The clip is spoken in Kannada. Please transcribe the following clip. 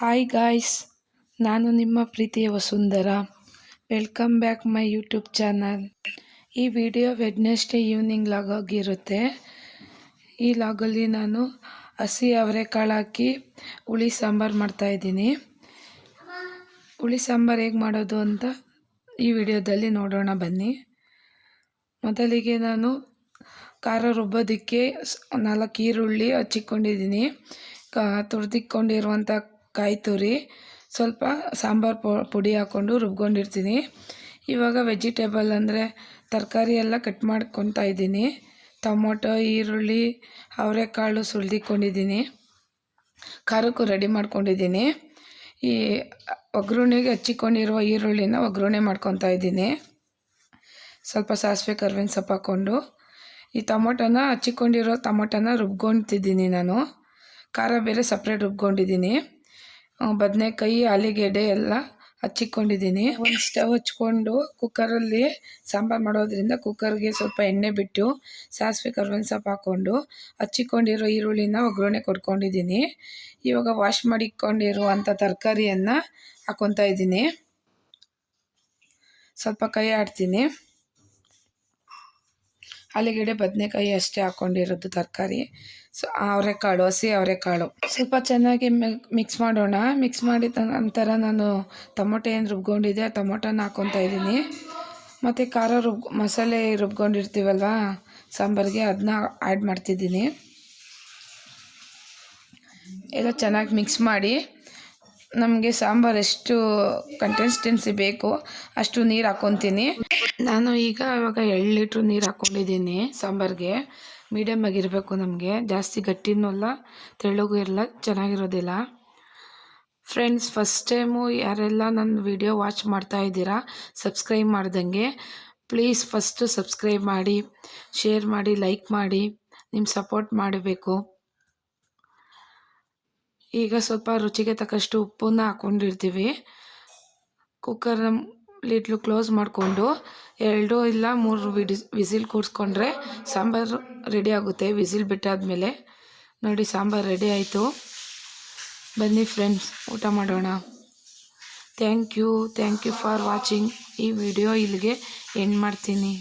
ಹಾಯ್ ಗಾಯ್ಸ್ ನಾನು ನಿಮ್ಮ ಪ್ರೀತಿಯ Vasundhara. Welcome back my YouTube channel ಈ ವಿಡಿಯೋ ವೆಡ್ನೆಸ್ಡೇ ಈವ್ನಿಂಗ್ ಲಾಗ್ ಆಗಿರುತ್ತೆ. ಈ ಲಾಗಲ್ಲಿ ನಾನು ಹಸಿ ಅವರೆಕಾಳು ಹಾಕಿ ಹುಳಿ ಸಾಂಬಾರು ಮಾಡ್ತಾಯಿದ್ದೀನಿ ಹುಳಿ ಸಾಂಬಾರು ಹೇಗೆ ಮಾಡೋದು ಅಂತ ಈ ವಿಡಿಯೋದಲ್ಲಿ ನೋಡೋಣ ಬನ್ನಿ. ಮೊದಲಿಗೆ ನಾನು ಖಾರ ರುಬ್ಬೋದಕ್ಕೆ ನಾಲ್ಕು ಈರುಳ್ಳಿ ಹಚ್ಚಿಕೊಂಡಿದ್ದೀನಿ. ಕಾ ತುರಿದಿಕ್ಕೊಂಡಿರುವಂಥ ಕಾಯಿ ತುರಿ ಸ್ವಲ್ಪ ಸಾಂಬಾರು ಪುಡಿ ಹಾಕ್ಕೊಂಡು ರುಬ್ಕೊಂಡಿರ್ತೀನಿ. ಇವಾಗ ವೆಜಿಟೇಬಲ್ ಅಂದರೆ ತರಕಾರಿ ಎಲ್ಲ ಕಟ್ ಮಾಡ್ಕೊತಾ ಇದ್ದೀನಿ. ಟೊಮೊಟೊ, ಈರುಳ್ಳಿ, ಅವರೆಕಾಳು ಸುಲಿದಿಕ್ಕೊಂಡಿದ್ದೀನಿ ಖಾರಕ್ಕೂ ರೆಡಿ ಮಾಡ್ಕೊಂಡಿದ್ದೀನಿ. ಈ ಒಗ್ಗರಣೆಗೆ ಹಚ್ಚಿಕೊಂಡಿರುವ ಈರುಳ್ಳಿನ ಒಗ್ಗರಣೆ ಮಾಡ್ಕೊತಾ ಇದ್ದೀನಿ. ಸ್ವಲ್ಪ ಸಾಸಿವೆ ಕರ್ಬೇವಿನ ಸೊಪ್ಪು ಹಾಕ್ಕೊಂಡು. ಈ ಟೊಮೊಟೊನ ಹಚ್ಚಿಕೊಂಡಿರೋ ಟೊಮೊಟೊನ ರುಬ್ಕೊತಿದ್ದೀನಿ ನಾನು. ಖಾರ ಬೇರೆ ಸಪ್ರೇಟ್ ರುಬ್ಕೊಂಡಿದ್ದೀನಿ. ಬದನೆಕಾಯಿ ಆಲೂಗೆಡ್ಡೆ ಎಲ್ಲ ಹಚ್ಚಿಕೊಂಡಿದ್ದೀನಿ. ಒಂದು ಸ್ಟವ್ ಹಚ್ಕೊಂಡು ಕುಕ್ಕರಲ್ಲಿ ಸಾಂಬಾರು ಮಾಡೋದ್ರಿಂದ ಕುಕ್ಕರ್ಗೆ ಸ್ವಲ್ಪ ಎಣ್ಣೆ ಬಿಟ್ಟು ಸಾಸಿವೆ ಕರ್ಬೇವಿನ ಸೊಪ್ಪು ಹಾಕ್ಕೊಂಡು ಹಚ್ಚಿಕೊಂಡಿರೋ ಈರುಳ್ಳಿನ ಒಗ್ಗರಣೆ ಕೊಟ್ಕೊಂಡಿದ್ದೀನಿ ಇವಾಗ ವಾಶ್ ಮಾಡಿಕೊಂಡಿರುವಂಥ ತರಕಾರಿಯನ್ನು ಹಾಕ್ಕೊತಾ ಇದ್ದೀನಿ. ಸ್ವಲ್ಪ ಕೈ ಆಡ್ತೀನಿ. ಆಲೂಗೆಡ್ಡೆ ಬದನೆಕಾಯಿ ಅಷ್ಟೇ ಹಾಕ್ಕೊಂಡಿರೋದು ತರಕಾರಿ. ಸೊ ಅವರೆಕಾಳು ಹಸಿ ಅವರೆಕಾಳು ಸ್ವಲ್ಪ ಚೆನ್ನಾಗಿ ಮಿಕ್ಸ್ ಮಾಡೋಣ. ಮಿಕ್ಸ್ ಮಾಡಿದ ನಂತರ ನಾನು ಟೊಮೊಟೊ ಏನು ರುಬ್ಕೊಂಡಿದ್ದೆ, ಆ ಟೊಮೊಟೊನ ಹಾಕ್ಕೊತಾ ಇದ್ದೀನಿ. ಮತ್ತು ಖಾರ ರುಬ್, ಮಸಾಲೆ ರುಬ್ಕೊಂಡಿರ್ತೀವಲ್ವ, ಸಾಂಬಾರಿಗೆ ಅದನ್ನ ಆ್ಯಡ್ ಮಾಡ್ತಿದ್ದೀನಿ. ಎಲ್ಲ ಚೆನ್ನಾಗಿ ಮಿಕ್ಸ್ ಮಾಡಿ. ನಮಗೆ ಸಾಂಬಾರು ಎಷ್ಟು ಕನ್ಸಿಸ್ಟೆನ್ಸಿ ಬೇಕು, ಅಷ್ಟು ನೀರು ಹಾಕ್ಕೊತೀನಿ ನಾನು ಈಗ ಇವಾಗ ಎರಡು ಲೀಟ್ರ್ ನೀರು ಹಾಕ್ಕೊಂಡಿದ್ದೀನಿ ಸಾಂಬಾರಿಗೆ. ಮೀಡಿಯಮ್ ಆಗಿರಬೇಕು ನಮಗೆ. ಜಾಸ್ತಿ ಗಟ್ಟಿನೂ ಅಲ್ಲ, ತೆಳ್ಳಗು ಇರಲ್ಲ, ಚೆನ್ನಾಗಿರೋದಿಲ್ಲ. ಫ್ರೆಂಡ್ಸ್ ಫಸ್ಟ್ ಟೈಮು ಯಾರೆಲ್ಲ ನನ್ನ ವಿಡಿಯೋ ವಾಚ್ ಮಾಡ್ತಾ ಇದ್ದೀರಾ ಸಬ್ಸ್ಕ್ರೈಬ್ ಮಾಡ್ದಂಗೆ ಪ್ಲೀಸ್ ಫಸ್ಟು ಸಬ್ಸ್ಕ್ರೈಬ್ ಮಾಡಿ ಶೇರ್ ಮಾಡಿ ಲೈಕ್ ಮಾಡಿ ನಿಮ್ಮ ಸಪೋರ್ಟ್ ಮಾಡಬೇಕು. ಈಗ ಸ್ವಲ್ಪ ರುಚಿಗೆ ತಕ್ಕಷ್ಟು ಉಪ್ಪನ್ನು ಹಾಕ್ಕೊಂಡಿರ್ತೀವಿ ಕುಕ್ಕರ್ನ ಲಿಡ್ಲು ಕ್ಲೋಸ್ ಮಾಡಿಕೊಂಡು ಎರಡು ಇಲ್ಲ ಮೂರು ವಿಡಿ, ವಿಸಿಲ್ ಕೂಡಿಸ್ಕೊಂಡ್ರೆ ಸಾಂಬಾರು ರೆಡಿ ಆಗುತ್ತೆ. ವಿಸಿಲ್ ಬಿಟ್ಟಾದಮೇಲೆ ನೋಡಿ ಸಾಂಬಾರು ರೆಡಿ ಆಯಿತು. ಬನ್ನಿ ಫ್ರೆಂಡ್ಸ್ ಊಟ ಮಾಡೋಣ. Thank you thank you for watching ಈ ವಿಡಿಯೋ ಇಲ್ಲಿಗೆ ಎಂಡ್ ಮಾಡ್ತೀನಿ.